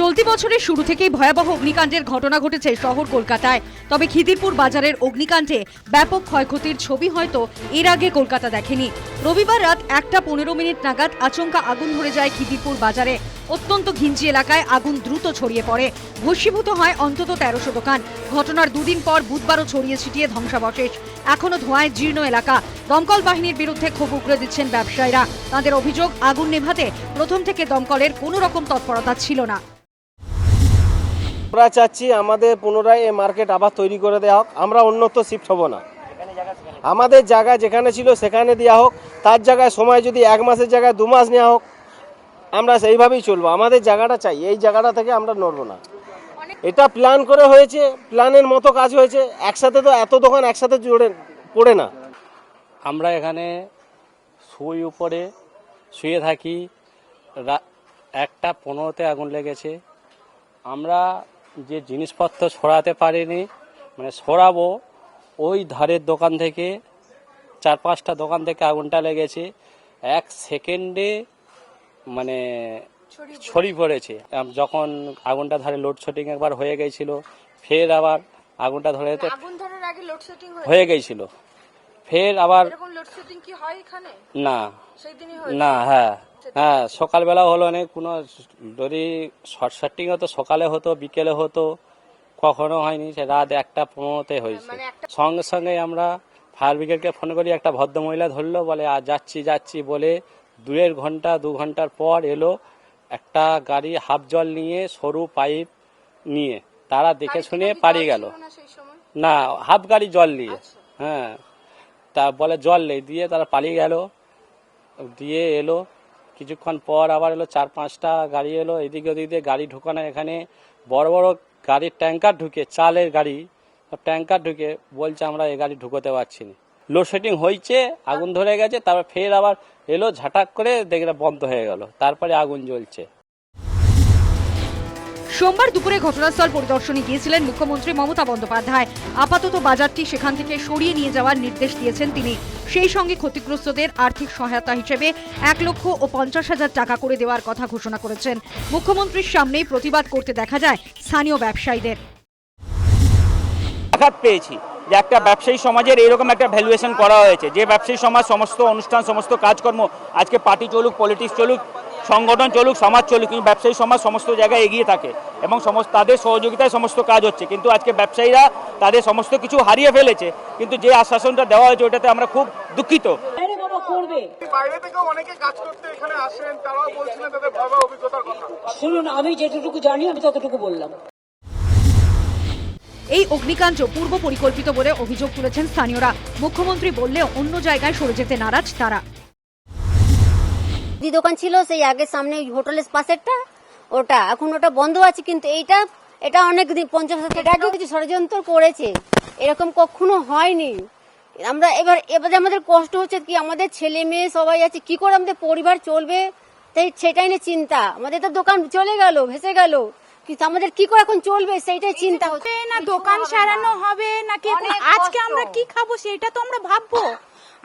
চলতি বছরের শুরু থেকেই ভয়াবহ অগ্নিকাণ্ডের ঘটনা ঘটেছে শহর কলকাতায়। তবে খিদিরপুর বাজারের অগ্নিকাণ্ডে ব্যাপক ক্ষয়ক্ষতির ছবি হয়তো এর আগে কলকাতা দেখেনি। রবিবার রাত একটা পনেরো মিনিট নাগাদ আচমকা আগুন ধরে যায় খিদিরপুর বাজারে। অত্যন্ত ঘিঞ্জি এলাকায় আগুন দ্রুত ছড়িয়ে পড়ে। ভস্মীভূত হয় অন্তত তেরোশো দোকান। ঘটনার দুদিন পর বুধবারও ছড়িয়ে ছিটিয়ে ধ্বংসাবশেষ। এখনও ধোঁয়ায় জীর্ণ এলাকা। দমকল বাহিনীর বিরুদ্ধে ক্ষোভ উগড়ে দিচ্ছেন ব্যবসায়ীরা। তাদের অভিযোগ, আগুন নেভাতে প্রথম থেকে দমকলের কোনো রকম তৎপরতা ছিল না। আমরা চাচ্ছি আমাদের পুনরায় এই মার্কেট আবার তৈরি করে দেওয়া হোক। আমরা অন্যত্র শিফট হব না। আমাদের জায়গা যেখানে ছিল সেখানে দেওয়া হোক। তার জায়গায় সময় যদি এক মাসের জায়গায় দু মাস নেওয়া হোক, আমরা সেইভাবেই চলবো। আমাদের জায়গাটা চাই। এই জায়গাটা থেকে আমরা নড়বো না। এটা প্ল্যান করে হয়েছে। প্ল্যানের মতো কাজ হয়েছে। একসাথে তো এত দোকান একসাথে জুড়ে, পড়ে না। আমরা এখানে শুই উপরে শুয়ে থাকি। একটা পনেরোতে আগুন লেগেছে। আমরা যে জিনিসপত্র সরাতে পারিনি মানে সরাবো ওই ধারের দোকান থেকে চার পাঁচটা দোকান থেকে আগুনটা লেগেছে। এক সেকেন্ডে মানে ছড়িয়ে পড়েছে। যখন আগুনটা ধারে লোডশেডিং একবার হয়ে গেছিল ফের আবার আগুনটা ধরে লোডশেডিং হয়ে গেছিল। ফের আবার না। না হ্যাঁ। হ্যাঁ সকালবেলা হলো না কোনো যদি শর্ট সার্টিং হতো সকালে হতো বিকেলে হতো কখনো হয়নি সে রাত একটা পনেরোতে হয়েছে। মানে সঙ্গে সঙ্গে আমরা ফায়ার ব্রিগেডকে ফোন করি একটা ভদ্রমহিলা ধরলো বলে আর যাচ্ছি যাচ্ছি বলে দুয়ের ঘণ্টা দু ঘণ্টার পর এলো একটা গাড়ি হাফ জল নিয়ে সরু পাইপ নিয়ে। তারা দেখে শুনে পালিয়ে গেল। না না হাফ গাড়ি জল নিয়ে। হ্যাঁ তা বলে জল নেই। দিয়ে তারা পালিয়ে গেল। দিয়ে এলো। কিছুক্ষণ পর আবার এলো, চার পাঁচটা গাড়ি এলো, এদিকে ওদিক দিয়ে গাড়ি ঢুকানো, এখানে বড় বড় গাড়ির ট্যাঙ্কার ঢুকে, চালের গাড়ি ট্যাঙ্কার ঢুকে বলছে, আমরা এই গাড়ি ঢুকোতে পারছি না। লোডশেডিং হয়েছে আগুন ধরে গেছে, তারপর ফের আবার এলো, ঝাটাক করে দেখলে বন্ধ হয়ে গেল, তারপরে আগুন জ্বলছে। সোমবার দুপুরে ঘটনাস্থল পরিদর্শনে গিয়েছিলেন মুখ্যমন্ত্রী মমতা বন্দ্যোপাধ্যায়। আপাতত বাজারটি সেখান থেকে সরিয়ে নিয়ে যাওয়ার নির্দেশ দিয়েছেন তিনি। সেই সঙ্গে ক্ষতিগ্রস্তদের আর্থিক সহায়তা হিসেবে এক লক্ষ ও পঞ্চাশ হাজার টাকা করে দেওয়ার কথা ঘোষণা করেছেন। মুখ্যমন্ত্রীর সামনেই প্রতিবাদ করতে দেখা যায় স্থানীয় ব্যবসায়ীদের। আঘাত পেয়েছি যে একটা ব্যবসায়ী সমাজের এরকম একটা ভ্যালুয়েশন করা হয়েছে। যে ব্যবসায়ী সমাজ, সমস্ত অনুষ্ঠান, সমস্ত কাজকর্ম আজকে পার্টি চলুক পলিটিক্স চলুক সংগঠন চলুক সমাজ চলুক কিন্তু ব্যবসায়ী সমাজ সমস্ত জায়গায় এগিয়ে থাকে এবং সমস্ত তাদের সহযোগিতায় সমস্ত কাজ হচ্ছে। কিন্তু আজকে ব্যবসায়ীরা তাদের সমস্ত কিছু হারিয়ে ফেলেছে কিন্তু যে আশ্বাসনটা দেওয়া হয়েছে ওটাতে আমরা খুব দুঃখিত। বাইরে অনেকে কাজ করতে এখানে আসেন তারাও বলছিলেন তাদের ভয়াবহ অভিজ্ঞতার কথা। শুনুন আমি যেটুকু জানি আমি ততটুকু বললাম। এই অগ্নিকাণ্ড পূর্ব পরিকল্পিত বলে অভিযোগ তুলেছেন স্থানীয়রা। মুখ্যমন্ত্রী বললেও অন্য জায়গায় সরে যেতে নারাজ তারা। দি দোকান ছিল, সেই আগে সামনে ওই হোটেলের পাশেরটা, ওটা। এখন ওটা বন্ধ আছে, কিন্তু এইটা, এটা অনেক দিন, পঞ্চাশ হাজার কিছু ষড়যন্ত্র করেছে। এরকম কখনো হয়নি। আমরা এবার, এবারে আমাদের কষ্ট হচ্ছে কি, আমাদের ছেলে মেয়ে সবাই আছে, কি করে আমাদের পরিবার চলবে? তাই সেটাই নিয়ে চিন্তা। আমাদের তো দোকান চলে গেল, ভেসে গেল। কিন্তু আমাদের কি করে এখন চলবে? সেইটাই চিন্তা হচ্ছে। না দোকান সারানো হবে নাকি আজকে আমরা কি খাব সেটা তো আমরা ভাববো।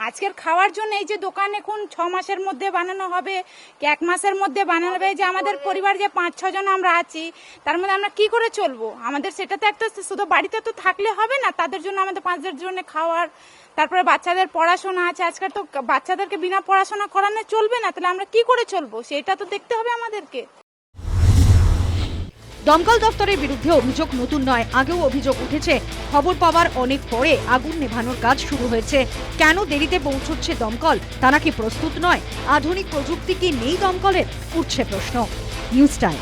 আজকের খাওয়ার জন্য এই যে দোকান এখন ছ মাসের মধ্যে বানানো হবে এক মাসের মধ্যে বানানো হবে? যে আমাদের পরিবার যে পাঁচ ছজন আমরা আছি তার মধ্যে আমরা কি করে চলবো? আমাদের সেটা তো একটা শুধু বাড়িতে তো থাকলে হবে না তাদের জন্য আমাদের পাঁচদের জন্য খাওয়ার তারপরে বাচ্চাদের পড়াশোনা আছে। আজকাল তো বাচ্চাদেরকে বিনা পড়াশোনা করানো চলবে না তাহলে আমরা কি করে চলবো? সেটা তো দেখতে হবে আমাদেরকে। দমকল দফতরের বিরুদ্ধে অভিযোগ নতুন নয়, আগেও অভিযোগ উঠেছে। খবর পাওয়ার অনেক পরে আগুন নেভানোর কাজ শুরু হয়েছে। কেন দেরিতে পৌঁছচ্ছে দমকল, তা নাকি প্রস্তুত নয়? আধুনিক প্রযুক্তি কি নেই দমকলের? উঠছে প্রশ্ন। News time.